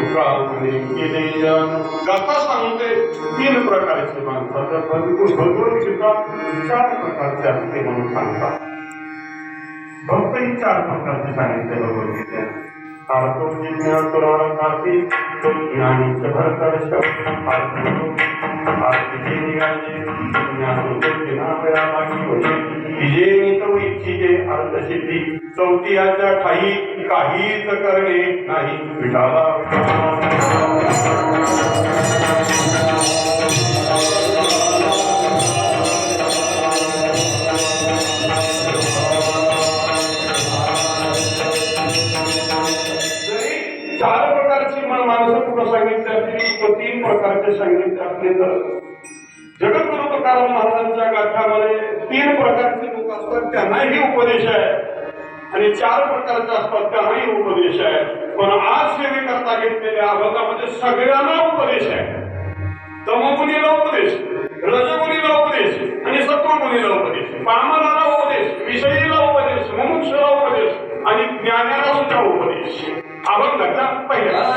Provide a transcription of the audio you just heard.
तुका केले गाथा सांगते तीन प्रकारचे माणसाचं भगवद्गीता चार प्रकारचे असते म्हणून सांगतात. भक्तही चार प्रकारचे सांगितले भगवद्गीतेत. आर्तो जिज्ञासुरार्थार्थी तो ज्ञानीच इच्छिते अर्थसिद्धी ठाई काहीच करणे नाही. विठाला चार प्रकारची माणसं कुठं सांगितली असली तीन प्रकारचे सांगितले असले तर? जगद्गुरु तुकाराम महाराजांच्या गाथ्यामध्ये तीन प्रकारचे लोक असतात. त्यांनाही उपदेश आहे. आणि चार प्रकारचे असतात त्यांनाही उपदेश आहे. पण आज सेवेकरता घेतलेल्या अभंगामध्ये सगळ्यांना उपदेश आहे. तमगुणीला उपदेश रजगुणीला उपदेश आणि सत्वगुणीला उपदेश. पामाला ज्ञानाचा उपदेश. अभंगाचा पहिला